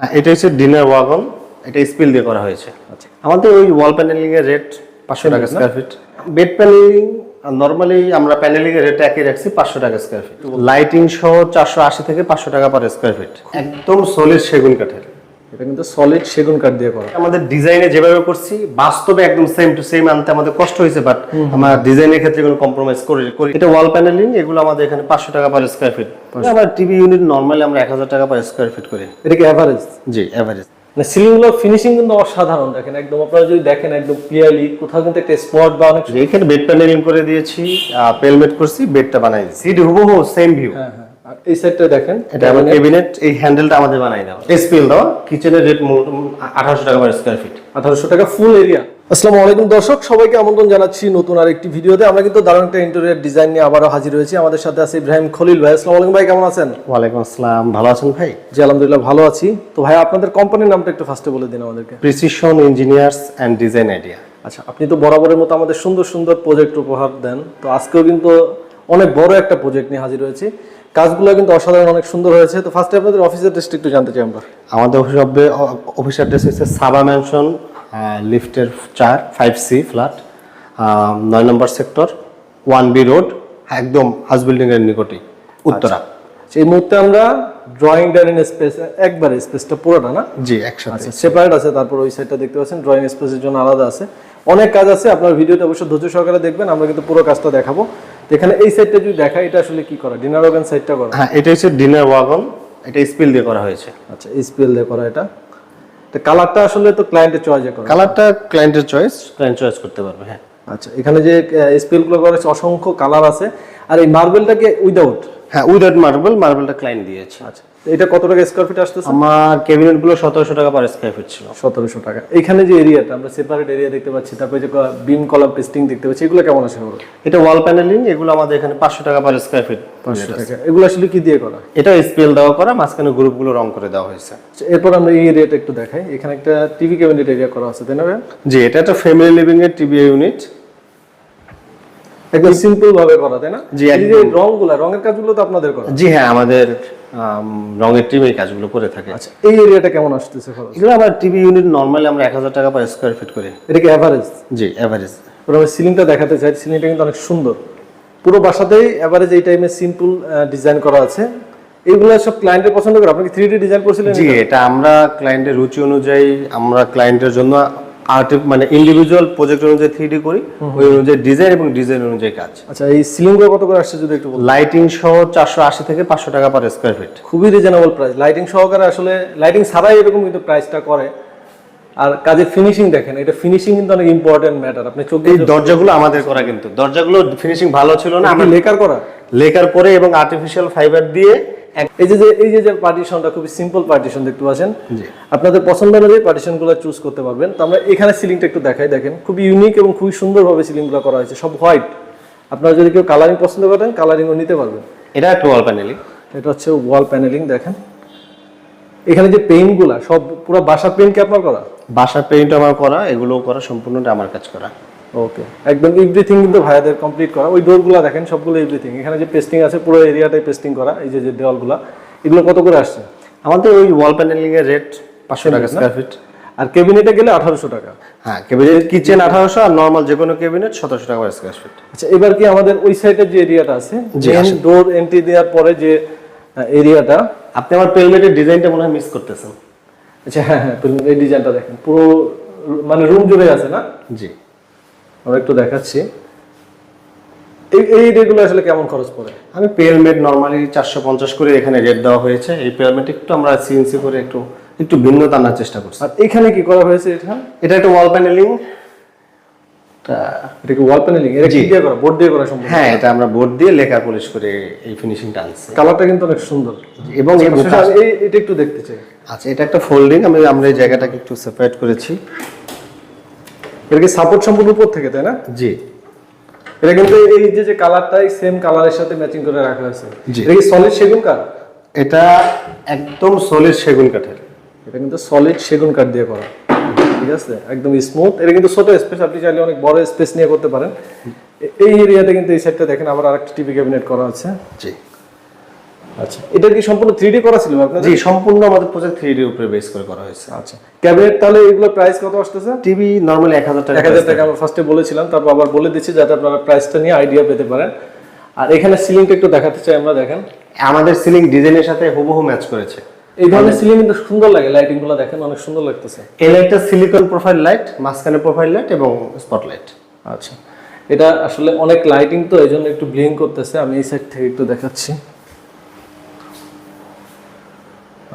হ্যাঁ এটা হচ্ছে ডিনার ওয়াগন এটা স্পিল দিয়ে করা হয়েছে। আচ্ছা। আমাদের ওই ওয়াল প্যানেলিং এর রেট পাঁচশো টাকা square feet bed paneling normally আমরা প্যানেলিং এর রেট একই রাখছি পাঁচশো টাকা স্কোয়ার ফিট লাইটিং সহ চারশো আশি থেকে পাঁচশো টাকা পার স্কোয়ার ফিট একদম সলিড সেগুন কাঠের। এটা কিন্তু সলিড সেগুন কাঠ দিয়ে করা। আমাদের ডিজাইনে যেভাবে করছি বাস্তবে একদম সেম টু সেম আনতে আমাদের কষ্ট হয়েছে বাট আমার ডিজাইনের ক্ষেত্রে কোনো কম্প্রোমাইজ করে করি এটা ওয়াল প্যানেলিং এগুলো আমাদের এখানে পাঁচশো টাকা পার স্কোয়ার ফিট আমার টিভি ইউনিট নর্মালি আমরা এক হাজার টাকা পার স্কোয়ার ফিট করি। এটা কি অ্যাভারেজ জি অ্যাভারেজ মানে সিলিংগুলো ফিনিশিং কিন্তু অসাধারণ দেখেন একদম আপনারা যদি দেখেন একদম ক্লিয়ারলি কোথাও কিন্তু একটা স্পট বা অনেক এখানে বেড প্যানেলিং করে দিয়েছি পেলমেট করছি বেডটা বানাই দিয়েছি। হুবহু সেম ভিউ হ্যাঁ হ্যাঁ। আর এই সাইডটা দেখেন এটা আমার ক্যাবিনেট। এই হ্যান্ডেলটা আমাদের বানাই এসপিএল দেওয়া। কিচেনের রেট আঠারোশো টাকা পার স্কোয়ার ফিট আঠারোশো টাকা ফুল এরিয়া আসসালামু আলাইকুম দর্শক সবাইকে আমন্ত্রণ জানাচ্ছি নতুন আর একটি ভিডিওতে। আমরা কিন্তু দারুণ একটা ইন্টেরিয়র ডিজাইন নিয়ে আবারও হাজির হয়েছি। আমাদের সাথে আছে ইব্রাহিম খলিল ভাই। আসসালামু আলাইকুম ভাই কেমন আছেন? ওয়ালাইকুম আসসালাম। ভালো আছেন ভাই? জি আলহামদুলিল্লাহ ভালো আছি। তো ভাই আপনাদের কোম্পানির নামটা একটু ফার্স্টে বলে দিন আমাদেরকে। Precision engineers and design idea আচ্ছা আপনি তো বরাবরের মতো আমাদের সুন্দর সুন্দর প্রজেক্ট উপহার দেন। তো আজকেও কিন্তু অনেক বড় একটা প্রজেক্ট নিয়ে হাজির হয়েছি। কাজগুলো কিন্তু অসাধারণ অনেক সুন্দর হয়েছে। তো ফার্স্টে আপনাদের অফিসের ডিস্ট্রিক্ট একটু জানতে চাই আমরা। আমাদের অফিস অফিস অ্যাড্রেস হচ্ছে সাবা ম্যানশন লিফটের চার ফাইভ সি ফ্ল্যাট নয় নম্বর সেক্টর ওয়ান বি রোড একদম হাউস বিল্ডিং এর নিকটেই উত্তরা। এই মুহূর্তে আমরা ড্রয়িং ডাইনিং স্পেস একবারে স্পেসটা পুরোটা না? জি একসাথে। আচ্ছা সেপারেট আছে তারপর ওই সাইডটা দেখতে পাচ্ছেন ড্রয়িং স্পেসের জন্য আলাদা আছে। অনেক কাজ আছে আপনার ভিডিওটা অবশ্যই ধৈর্য সহকারে দেখবেন আমরা কিন্তু পুরো কাজটা দেখাবো। এখানে এই সাইডটা যদি দেখা এটা আসলে কি করা? ডিনার ওয়াগন সাইডটা করা? হ্যাঁ এটা হচ্ছে ডিনার ওয়াগন এটা স্পিল দিয়ে করা হয়েছে। আচ্ছা স্পিল দিয়ে করা এটা। তো কালারটা আসলে তো ক্লায়েন্টের চয়েস করা। কালারটা ক্লায়েন্টের চয়েস ক্লায়েন্ট চয়েস করতে পারবে হ্যাঁ। আচ্ছা এখানে যে স্পিলগুলো করা হয়েছে, অসংখ্য কালার আছে। আর এই মার্বেলটাকে উইদাউট হ্যাঁ উইদাউট মার্বেল মার্বেলটা ক্লায়েন্ট দিয়েছে। আচ্ছা এটা কত টাকা স্কোয়ার ফিট আসতেছে? আমার ক্যাবিনেটগুলো সতেরোশো টাকা পার স্কোয়ার ফিট ছিল। সতেরোশো টাকা। এখানে যে এরিয়াটা আমরা সেপারেট এরিয়া দেখতে পাচ্ছি তারপরে যে বিম কলাম পেস্টিং দেখতে পাচ্ছি এগুলো কেমন আছে এটা ওয়াল প্যানেলিং এগুলো আমাদের এখানে পাঁচশো টাকা পার স্কোয়ার ফিট পাঁচশো টাকা। এগুলো আসলে কি দিয়ে করা? এটা স্পেল দেওয়া করা মাঝখানে গ্রুপগুলো রং করে দেওয়া হয়েছে। আচ্ছা, এরপর আমরা এই এরিয়াটা একটু দেখাই। এখানে একটা টিভি ক্যাবিনেট এরিয়া করা আছে তাই না? জি এটা একটা ফ্যামিলি লিভিং এর টিভি ইউনিট একদম সিম্পল ভাবে করা তাই না? জি, এই রংগুলা রঙের কাজগুলো তো আপনাদের করা। জি হ্যাঁ আমাদের আম, রঙের টিম এই কাজগুলো করে থাকে। আচ্ছা এই এরিয়াটা কেমন আসতেছে খরচ? এগুলো আমার টিভি ইউনিট নর্মালি আমরা এক হাজার টাকা পার স্কোয়ার ফিট করি। এটা কি অ্যাভারেজ জি অ্যাভারেজ আমি সিলিংটা দেখাতে চাই সিলিংটা কিন্তু অনেক সুন্দর। পুরো বাসাতেই অ্যাভারেজ এই টাইমে সিম্পল ডিজাইন করা আছে। এইগুলো সব ক্লায়েন্টের পছন্দ করে? আপনি থ্রি ডি ডিজাইন করছিলেন জি এটা? আমরা ক্লায়েন্টের রুচি অনুযায়ী আমরা ক্লায়েন্টের জন্য আর্ট মানে ইন্ডিভিজুয়াল প্রজেক্ট অনুযায়ী থ্রি করি ওই অনুযায়ী ডিজাইন এবং ডিজাইন অনুযায়ী কাজ। আচ্ছা এই সিলিংগুলো কত করে আসছে যদি একটু লাইটিং সহ চারশো আশি থেকে পাঁচশো টাকা পার স্কোয়ার ফিট খুবই রিজনেবল প্রাইস লাইটিং সহকারে আসলে লাইটিং ছাড়াই এরকম কিন্তু প্রাইসটা করে। আর কাজের ফিনিশিং দেখেন এটা ফিনিশিং কিন্তু অনেক ইম্পর্টেন্ট ম্যাটার আপনি চোখ এই দরজাগুলো আমাদের করা কিন্তু। দরজাগুলো ফিনিশিং ভালো ছিল না আমরা লেকার করা? লেকার করে এবং আর্টিফিশিয়াল ফাইবার দিয়ে এই যে যে এই যে যে পার্টিশনটা খুবই সিম্পল পার্টিশন দেখতে পাচ্ছেন। আপনাদের পছন্দ অনুযায়ী পার্টিশনগুলো চুজ করতে পারবেন। তো আমরা এখানে সিলিংটা একটু দেখাই দেখেন। খুবই ইউনিক এবং খুবই সুন্দরভাবে সিলিংগুলো করা হয়েছে। সব হোয়াইট আপনারা যদি কেউ কালারিং পছন্দ করেন কালারিংও নিতে পারবেন। এটা একটা ওয়াল প্যানেলিং এটা হচ্ছে ওয়াল প্যানেলিং দেখেন। এখানে যে পেইন্টগুলা সব পুরো বাসার পেইন্ট কি আপনার করা? বাসার পেইন্ট আমার করা এগুলো করা সম্পূর্ণটা আমার কাজ করা। ওকে একদম এভরিথিং কিন্তু ভাইয়াদের কমপ্লিট করা। ওই ডোরগুলো দেখেন সবগুলো এভরিথিং এখানে যে পেস্টিং আছে পুরো এরিয়াটাই পেস্টিং করা এই যে যে দেওয়ালগুলো। এগুলো কত করে আসছে? আমাদের ওই ওয়াল প্যানেলিং এর রেট পাঁচশো টাকা স্কোয়ার ফিট আর কেবিনেটে গেলে আঠারোশো টাকা। হ্যাঁ ক্যাবিনেট কিচেন আঠারোশো আর নর্মাল যে কোনো ক্যাবিনেট সতেরোশো টাকা স্কোয়ার ফিট আচ্ছা এবার কি আমাদের ওই সাইডের যে এরিয়াটা আছে মেন ডোর এন্ট্রি দেওয়ার পরে যে এরিয়াটা আপনি আমার পেলমেটের ডিজাইনটা মনে হয় মিস করতেছেন। আচ্ছা হ্যাঁ হ্যাঁ এই ডিজাইনটা দেখেন। পুরো মানে রুম জুড়ে আছে না? জি। আমরা একটু দেখাচ্ছি। এই আসলে কেমন খরচ পড়ে? আমি পেলমেট নর্মালি চারশো পঞ্চাশ করে এখানে রেট দেওয়া হয়েছে। এই পেলমেট একটু আমরা সিএনসি করে একটু একটু ভিন্নতা আনার চেষ্টা করছি। আর এখানে কি করা হয়েছে এটা এটা একটা ওয়াল প্যানেলিং এটা কি ওয়াল প্যানেলিং এটা কি দিয়ে করা? বোর্ড দিয়ে করা সম্ভব? হ্যাঁ এটা আমরা বোর্ড দিয়ে লেখা পলিশ করে এই ফিনিশিংটা আনছি। কালারটা কিন্তু অনেক সুন্দর। এবং আচ্ছা, এই এটা একটু দেখতে চাই। আচ্ছা এটা একটা ফোল্ডিং আমি আমরা এই জায়গাটাকে একটু সেপারেট করেছি। এটা কি সাপোর্ট সম্পূর্ণ উপর থেকে তাই না? জি। এটা কিন্তু এই যে যে কালারটাই সেম কালারের সাথে ম্যাচিং করে রাখা হয়েছে। জি। এটা কি সলিড সেগুন কাঠ? এটা একদম সলিড সেগুন কাঠের। এটা কিন্তু সলিড সেগুন কাঠ দিয়ে করা। ঠিক আছে? একদম স্মুথ এটা কিন্তু ছোট স্পেস আপনি চাইলে অনেক বড় স্পেস নিয়ে করতে পারেন। এই এরিয়াতে কিন্তু এই সাইডটা দেখেন আবার আরেকটা টিভি ক্যাবিনেট করা আছে। জি। আচ্ছা। এটা কি সম্পূর্ণ থ্রি করা ছিল আপনাদের? জি সম্পূর্ণ আমাদের প্রজেক্ট থ্রি উপরে বেস করে করা হয়েছে। আচ্ছা। ক্যাবিনেট তাহলে এগুলো প্রাইস কত আসতেছে? টিভি নর্মালি এক হাজার টাকা এক হাজার টাকা আমরা ফার্স্টে বলেছিলাম তারপর আবার বলে দিচ্ছি যাতে আপনারা প্রাইসটা নিয়ে আইডিয়া পেতে পারেন। আর এখানে সিলিংটা একটু দেখাতে চাই আমরা দেখেন। আমাদের সিলিং ডিজাইনের সাথে হুবহু ম্যাচ করেছে। এই ধরনের সিলিং কিন্তু সুন্দর লাগে লাইটিংগুলো দেখেন অনেক সুন্দর লাগতেছে। এই লাইটটা সিলিকন প্রোফাইল লাইট মাঝখানে প্রোফাইল লাইট এবং স্পটলাইট আচ্ছা। এটা আসলে অনেক লাইটিং তো এই জন্য একটু ব্লিং করতেছে আমি এই সাইড থেকে একটু দেখাচ্ছি।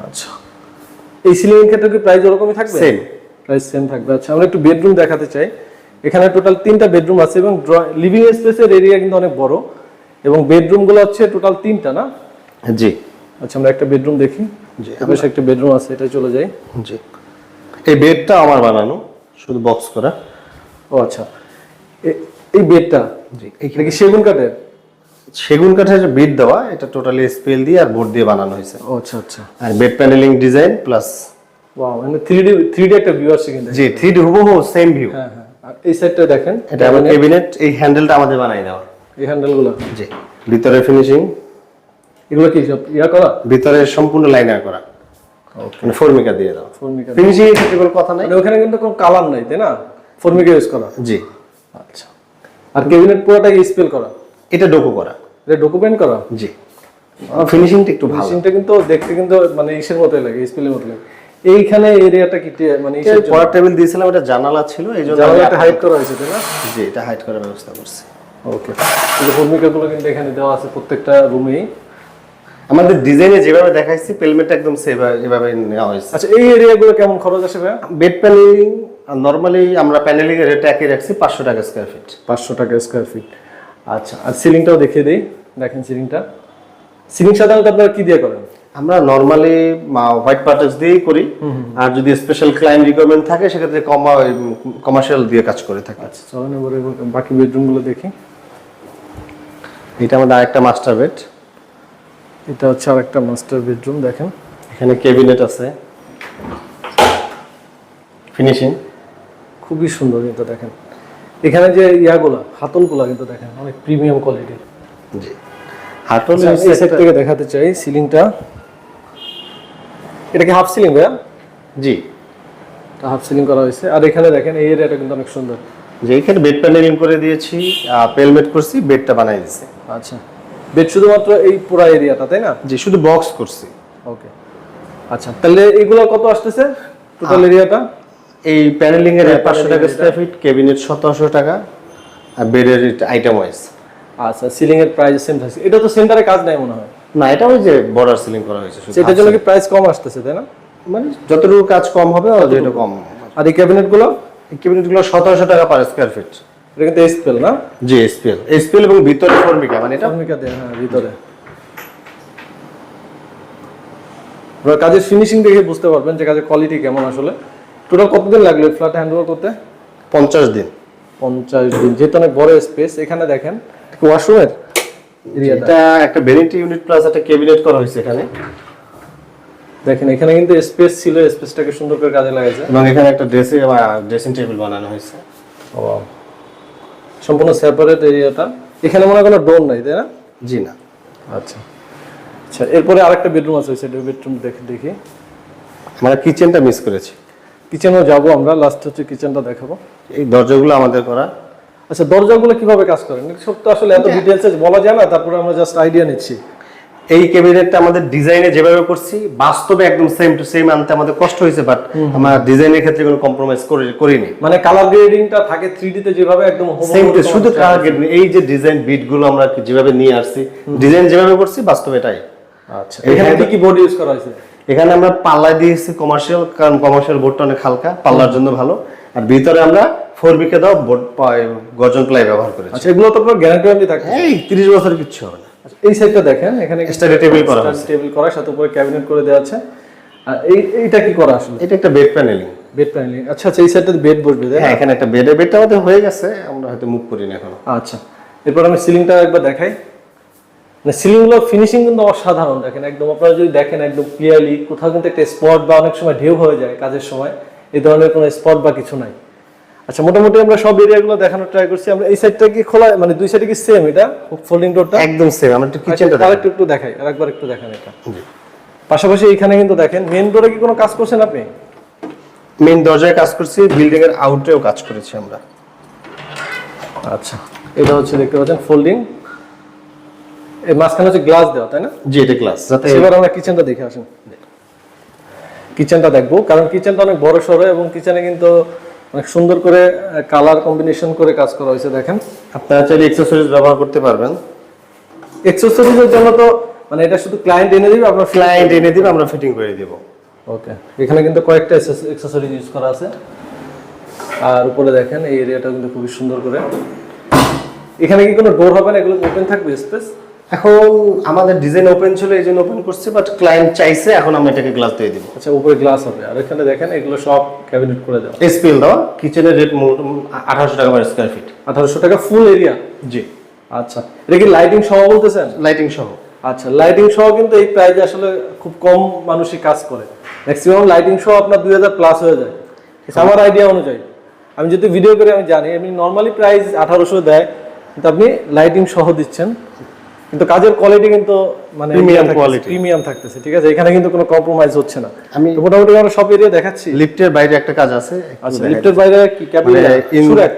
আচ্ছা। এই সিলিং এর ক্ষেত্রে কি প্রাইস ওরকমই থাকবে? Same. প্রাইস সেম থাকবে। আচ্ছা আমরা একটু বেডরুম দেখাতে চাই। এখানে টোটাল তিনটা বেডরুম আছে এবং লিভিং স্পেসের এরিয়া কিন্তু অনেক বড় এবং বেডরুমগুলো হচ্ছে টোটাল তিনটা না? জি। আচ্ছা আমরা একটা বেডরুম দেখি। জি, বেশ একটা বেডরুম আছে এটা চলে যাই। জি। এই বেডটা আমার বানানো শুধু বক্স করা। ও আচ্ছা। এই বেডটা জি এটা কি সেগুন কাঠের? সেগুন কাঠের বিট দেওয়া এটা টোটালি স্পেল দিয়ে আর বোর্ড দিয়ে বানানো হয়েছে। আচ্ছা আচ্ছা। আর bed panelling design plus wow মানে থ্রি ডি থ্রি ডি একটা ভিউ আসছে কিন্তু। জি থ্রি ডি হুবহু সেম ভিউ হ্যাঁ হ্যাঁ। আর এই সাইডটা দেখেন। এটা আমার ক্যাবিনেট এই হ্যান্ডেলটা আমাদের বানাই দেওয়া। এই হ্যান্ডেলগুলো জি ভিতরে ফিনিশিং এগুলো কি সব ইয়া করা? ভিতরে সম্পূর্ণ লাইনার করা। মানে ফর্মিকা দিয়ে দাও ফর্মিকা ফিনিশিং এর ক্ষেত্রে কোনো কথা নাই। মানে ওখানে কিন্তু কোনো কালার নাই তাই না? ফর্মিকা ইউজ করা। জি। আচ্ছা। আর ক্যাবিনেট পুরোটাকে স্পেল করা। এটা ডোকো করা। এটা ডকুমেন্ট করা? জি। ফিনিশিংটা একটু ভালো। মেশিনটা কিন্তু দেখতে কিন্তু মানে ইসের মতোই লাগে স্পেলের মতো লাগে। এইখানে এরিয়াটা কি মানে ইসের পড়ার টেবিল দিয়েছিলাম এটা জানালা ছিল এই জন্য জানালাটা হাইড করা হয়েছে তাই না? জি এটা হাইড করার ব্যবস্থা করছি। ওকে এই যে ফর্মিকাগুলো কিন্তু এখানে দেওয়া আছে প্রত্যেকটা রুমেই আমাদের ডিজাইনে যেভাবে দেখাইছি পেলমেটটা একদম সেভাবে এভাবে নেওয়া হয়েছে। আচ্ছা এই এরিয়াগুলো কেমন খরচ আসে ভাইয়া? বেড প্যানেলিং নর্মালি আমরা প্যানেলিং এর রেট একই রাখছি পাঁচশো টাকা স্কোয়ার ফিট পাঁচশো টাকা স্কোয়ার ফিট আচ্ছা আর সিলিংটাও দেখিয়ে দিই। দেখেন সিলিংটা সিলিং সাধারণত আপনারা কি দিয়ে করেন? আমরা নর্মালি হোয়াইট পার্টেক্স দিয়েই করি। আর যদি স্পেশাল ক্লায়েন্ট রিকোয়ারমেন্ট থাকে সেক্ষেত্রে কমার্শিয়াল দিয়ে কাজ করে থাকি। আচ্ছা চলেন এবারে বাকি বেডরুমগুলো দেখি। এটা আমাদের আরেকটা মাস্টার বেড এটা হচ্ছে আর একটা মাস্টার বেডরুম দেখেন। এখানে ক্যাবিনেট আছে। ফিনিশিং খুবই সুন্দর কিন্তু দেখেন। এখানে যে ইয়াগুলো হাতলগুলো কিন্তু দেখেন অনেক প্রিমিয়াম কোয়ালিটির জি। সাইড থেকে দেখাতে চাই সিলিংটা এটা কি হাফ সিলিং ভাইয়া? জি। হাফ সিলিং করা হয়েছে। আর এখানে দেখেন এই এরিয়াটা কিন্তু অনেক সুন্দর। যে এখানে বেড প্যানেলিং করে দিয়েছি পেলমেট করছি বেডটা বানাই দিয়েছি। আচ্ছা। বেড শুধুমাত্র এই পুরো এরিয়াটা তাই না? জি শুধু বক্স করছি। ওকে আচ্ছা তাহলে এগুলো কত আসতেছে? টোটাল এরিয়াটা এই প্যানেলিং এর হ্যাঁ, পাঁচশো টাকা স্কোয়ার ফিট ক্যাবিনেট সতেরোশো টাকা আর বেডের আইটেম ওয়াইজ আচ্ছা সিলিং এর প্রাইস সেম থাকছে। এটা তো সেন্টারে কাজ নাই মনে হয়। না এটা ওই যে বর্ডার সিলিং করা হয়েছে সেটার জন্য কি প্রাইস কম আসতেছে তাই না? মানে যতটুকু কাজ কম হবে অতটুকু কম। আর এই ক্যাবিনেটগুলো? এই ক্যাবিনেটগুলো সতেরোশো টাকা পার স্কোয়ার ফিট এটা কিন্তু এসপেল না? জি এসপিএল এসপিএল এবং ভিতরে ফর্মিকা মানে এটা? ফর্মিকা দেয়া হ্যাঁ ভিতরে। কাজের ফিনিশিং দেখে বুঝতে পারবেন যে কাজের কোয়ালিটি কেমন আসলে। টোটাল কতদিন লাগল ফ্ল্যাট হ্যান্ড ওভার করতে? পঞ্চাশ দিন। পঞ্চাশ দিন যেহেতু অনেক বড় স্পেস এখানে দেখেন। ওয়াশরুমের এরিয়াটা এটা একটা ভ্যানিটি ইউনিট প্লাস একটা ক্যাবিনেট করা হয়েছে এখানে। দেখেন এখানে কিন্তু স্পেস ছিল স্পেসটাকে সুন্দর করে কাজে লাগাইছে। এবং এখানে একটা ড্রেসিং ড্রেসিং টেবিল বানানো হয়েছে। সম্পূর্ণ সেপারেট এরিয়াটা এখানে মনে হয় কোনো ডোর নাই তাই না? জি না। আচ্ছা। আচ্ছা এরপরে আরেকটা বেডরুম আছে সেটা বেডরুম দেখে দেখি। আমরা কিচেনটা মিস করেছি। কিচেনেও যাব আমরা। লাস্ট হচ্ছে কিচেনটা দেখাবো। এই দরজাগুলো আমাদের করা। আচ্ছা দরজাগুলো কীভাবে কাজ করেন? সব তো আসলে এত ডিটেলসে বলা যায় না তারপরে আমরা জাস্ট আইডিয়া নিচ্ছি। এই ক্যাবিনেটটা আমাদের ডিজাইনে যেভাবে করছি বাস্তবে একদম সেম টু সেম আনতে আমাদের কষ্ট হয়েছে বাট আমরা ডিজাইনের ক্ষেত্রে কোনো কম্প্রোমাইজ করে করিনি। মানে কালার গ্রেডিংটা থাকে থ্রি তে যেভাবে একদম সেম টু শুধু কালার গ্রেডিং এই যে ডিজাইন বিটগুলো আমরা যেভাবে নিয়ে আসছি ডিজাইন যেভাবে করছি বাস্তবে এটাই। আচ্ছা এখানে কি কি বোর্ড ইউজ করা হয়েছে? এখানে আমরা পাল্লা দিয়েছি কমার্শিয়াল কারণ কমার্শিয়াল বোর্ডটা অনেক হালকা পাল্লার জন্য ভালো। আর ভিতরে আমরা ফোর বিকে দাও বোর্ড গর্জন প্লাই ব্যবহার করেছি। আচ্ছা এগুলো তো গ্যারান্টি ওয়ারেন্টি থাকে এই তিরিশ বছর কিচ্ছু হবে না। আচ্ছা, এই সাইডটা দেখেন এখানে Study table করা হয়েছে। টেবিল করা সাথে উপরে ক্যাবিনেট করে দেওয়া আছে। আর এই এইটা কি করা আসলে? এটা একটা বেড প্যানেলিং বেড প্যানেলিং আচ্ছা আচ্ছা এই সাইডটাতে বেড বসবে হ্যাঁ এখানে একটা বেডের বেডটা আমাদের হয়ে গেছে আমরা হয়তো মুভ করি না এখনও। আচ্ছা এরপর আমি সিলিংটা একবার দেখাই। মানে সিলিংগুলো ফিনিশিং কিন্তু অসাধারণ দেখেন একদম আপনারা যদি দেখেন একদম ক্লিয়ারলি কোথাও কিন্তু একটা স্পট বা অনেক সময় ঢেউ হয়ে যায় কাজের সময় এই ধরনের কোনো স্পট বা কিছু নাই। আচ্ছা মোটামুটি আমরা সব এরিয়াগুলো দেখানোর ট্রাই করছি আমরা এই সাইডটা কি খোলা মানে দুই সাইডে কি সেম এটা? ফোল্ডিং ডোরটা একদম সেম আমরা একটু কিচেনটা আচ্ছা, আরেকটু একটু দেখাই আরেকবার একটু দেখান এটা। পাশাপাশি এখানে কিন্তু দেখেন মেন ডোরে কি কোনো কাজ করছেন আপনি? মেইন দরজায় কাজ করছি বিল্ডিং এর আউটেও কাজ করেছি আমরা। আচ্ছা এটা হচ্ছে দেখতে পাচ্ছেন ফোল্ডিং এই মাঝখানে হচ্ছে গ্লাস দেওয়া তাই না? জি এটা গ্লাস যাতে এবার আমরা কিচেনটা দেখে আসেন কিচেনটা দেখব কারণ কিচেনটা অনেক বড় সড়ো এবং কিচেনে কিন্তু অনেক সুন্দর করে কালার কম্বিনেশন করে কাজ করা হয়েছে দেখেন। আপনারা চাইলে এক্সেসরিজ ব্যবহার করতে পারবেন। এক্সেসরিজের জন্য তো মানে এটা শুধু ক্লায়েন্ট এনে দিবে আপনার ক্লায়েন্ট এনে দিবে। আমরা ফিটিং করে দিব। ওকে এখানে কিন্তু কয়েকটা এক্সেসরিজ ইউজ করা আছে। আর উপরে দেখেন এই এরিয়াটা কিন্তু খুবই সুন্দর করে। এখানে কি কোনো ডোর হবে না? এগুলো ওপেন থাকবে স্পেস এখন আমাদের ডিজাইন ওপেন ছিল এই জন্য ওপেন করছি বাট ক্লায়েন্ট চাইছে এখন আমরা এটাকে গ্লাস দিয়ে দিব। আচ্ছা উপরে গ্লাস হবে। আর এখানে দেখেন এগুলো সব ক্যাবিনেট করে দেওয়া। এসপিএল দেওয়া কিচেনের রেট আঠারোশো টাকা পার স্কোয়ার ফিট আঠারোশো টাকা ফুল এরিয়া জি। আচ্ছা এটা কি লাইটিং সহ বলতেছেন? লাইটিং সহ। আচ্ছা লাইটিং সহ কিন্তু এই প্রাইজে আসলে খুব কম মানুষই কাজ করে। ম্যাক্সিমাম লাইটিং সহ আপনার দুই হাজার প্লাস হয়ে যায়। আমার আইডিয়া অনুযায়ী। আমি যদি ভিডিও করে আমি জানি। এমনি নর্মালি প্রাইস আঠারোশো দেয় কিন্তু আপনি লাইটিং সহ দিচ্ছেন। কিন্তু কাজের কোয়ালিটি কিন্তু মানে Premium quality। প্রিমিয়াম থাকতেছে ঠিক আছে? এখানে কিন্তু কোনো কম্প্রোমাইজ হচ্ছে না। আমি মোটামুটি আমরা সব এরিয়া দেখাচ্ছি। লিফটের বাইরে একটা কাজ আছে আচ্ছা লিফটের বাইরে কি ক্যাবিন সুরাক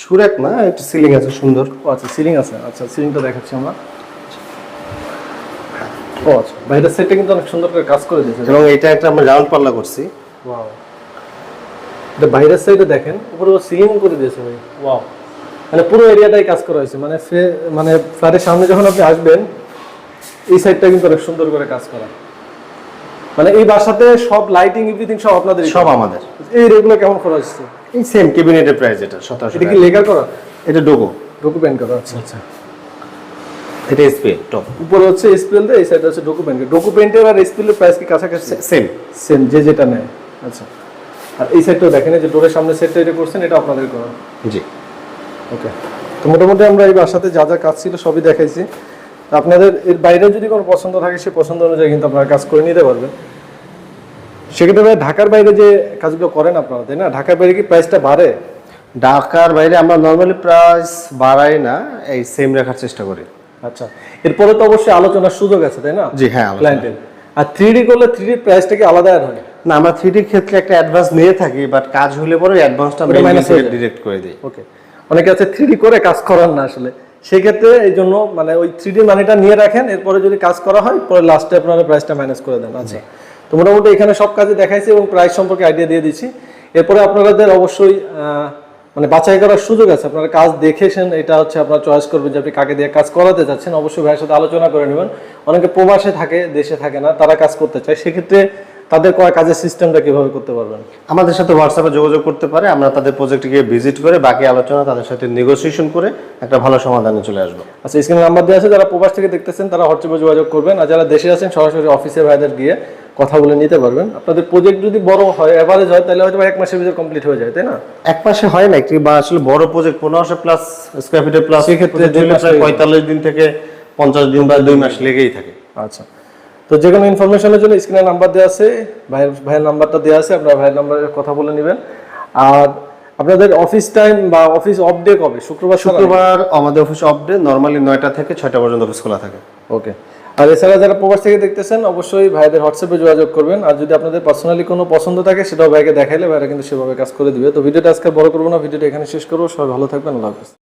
সুরেক না একটু সিলিং আছে সুন্দর। ও আচ্ছা সিলিং আছে। আচ্ছা সিলিংটা দেখাচ্ছি আমরা। ও আচ্ছা বাইরের সাইডটা কিন্তু অনেক সুন্দর করে কাজ করে দিয়েছে। এবং এটা একটা আমরা রাউন্ড পাল্লা করছি। ওয়াও এটা বাইরের সাইডে দেখেন উপরে সিলিং করে দিয়েছে ভাই। ওয়াও মানে পুরো এরিয়াটাই কাজ করা হয়েছে। মানে মানে ফ্ল্যাটের সামনে যখন আপনি আসবেন এই সাইডটা কিন্তু অনেক সুন্দর করে কাজ করা। মানে এই বাসাতে সব লাইটিং এভরিথিং সব আপনাদের সব আমাদের। এই রেগুলো কেমন খরচ হচ্ছে এই সেম কেবিনেটের প্রাইস এটা সতেরোশো এটা কি লেগার করা? এটা ডোগো ডকুমেন্ট করা আচ্ছা আচ্ছা। এটা এসপিএল টপ উপরে হচ্ছে এসপিএল এই সাইডে হচ্ছে ডকুমেন্ট ডকুমেন্টের আর এসপিএল এর প্রাইস কি কাছাকাছি? সেম সেম যে যেটা নেয়। আচ্ছা। আর এই সাইডটাও দেখেন যে ডোরের সামনে সেটটা এটা করছেন এটা আপনাদের করা। জি। ওকে তো মোটামুটি আমরা এই বাসাতে যা যা কাজ ছিল সবই দেখাইছি। আপনাদের এর বাইরেও যদি কোনো পছন্দ থাকে সে পছন্দ অনুযায়ী কিন্তু আপনারা কাজ করে নিতে পারবেন। সেক্ষেত্রে ভাই ঢাকার বাইরে যে কাজগুলো করেন আপনারা তাই না? ঢাকার বাইরে কি প্রাইসটা বাড়ে? ঢাকার বাইরে আমরা নর্মালি প্রাইস বাড়াই না এই সেম রাখার চেষ্টা করি। আচ্ছা। এরপরে তো অবশ্যই আলোচনার সুযোগ আছে তাই না? জি হ্যাঁ ক্লায়েন্টের আর থ্রি ডি করলে থ্রি ডি প্রাইসটা কি আলাদা হয়? না আমরা থ্রি ডির ক্ষেত্রে একটা অ্যাডভান্স নিয়ে থাকি বাট কাজ হলে পরে অ্যাডভান্সটা। ডিরেক্ট করে দিই। ওকে অনেকে আছে থ্রি করে কাজ করার না আসলে। সেক্ষেত্রে এই জন্য মানে ওই থ্রি ডি মানিটা নিয়ে রাখেন, এরপরে যদি কাজ করা হয়, পরে লাস্টে আপনারা প্রাইসটা ম্যানেজ করে দেন। আচ্ছা। তো মোটামুটি এখানে সব কাজে দেখাইছি এবং প্রাইস সম্পর্কে আইডিয়া দিয়ে দিচ্ছি এরপরে আপনাদের অবশ্যই মানে বাছাই করার সুযোগ আছে। আপনারা কাজ দেখেছেন এটা হচ্ছে আপনারা চয়েস করবেন যে আপনি কাকে দিয়ে কাজ করাতে চাচ্ছেন। অবশ্যই ভাইয়ের সাথে আলোচনা করে নেবেন। অনেকে প্রবাসে থাকে, দেশে থাকে না, তারা কাজ করতে চায়। সেক্ষেত্রে তাদের করা কাজের সিস্টেমটা কীভাবে করতে পারবেন? আমাদের সাথে হোয়াটসঅ্যাপে যোগাযোগ করতে পারে আমরা তাদের প্রজেক্টকে ভিজিট করে বাকি আলোচনা তাদের সাথে নেগোসিয়েশন করে একটা ভালো সমাধানে চলে আসব। আচ্ছা স্ক্রিনে নাম্বার দেওয়া আছে যারা প্রবাস থেকে দেখতেছেন তারা হোয়াটসঅ্যাপে যোগাযোগ করবেন আর যারা দেশে আছেন সরাসরি অফিসে ভাইদের গিয়ে কথা বলে নিতে পারবেন। আপনাদের প্রজেক্ট যদি বড় হয় এভারেজ হয় তাহলে হয়তো এক মাসের ভিতরে কমপ্লিট হয়ে যায় তাই না? এক মাসে হয় না একটি বা আসলে বড় প্রজেক্ট পনেরোশো প্লাস স্কোয়ার ফিটের প্লাস সেক্ষেত্রে পঁয়তাল্লিশ দিন থেকে পঞ্চাশ দিন বা দুই মাস লেগেই থাকে। আচ্ছা। তো যে কোনো ইনফরমেশনের জন্য স্ক্রিনে নাম্বার দেওয়া আছে ভাইয়ের ভাইয়ের নাম্বারটা দেওয়া আছে আপনারা ভাইয়ের নাম্বারে কথা বলে নেবেন। আর আপনাদের অফিস টাইম বা অফিস অফ ডে কবে? শুক্রবার শুক্রবার আমাদের অফিস অফ ডে নর্মালি নয়টা থেকে ছয়টা পর্যন্ত অফিস খোলা থাকে। ওকে আর এছাড়া যারা প্রবাস থেকে দেখতেছেন অবশ্যই ভাইদের হোয়াটসঅ্যাপে যোগাযোগ করবেন। আর যদি আপনাদের পার্সোনালি কোনো পছন্দ থাকে সেটাও ভাইকে দেখাইলে ভাইরা কিন্তু সেভাবে কাজ করে দিবে। তো ভিডিওটা আজকে বড় করব না ভিডিওটা এখানে শেষ করব। সবাই ভালো থাকবেন আল্লাহ হাফেজ।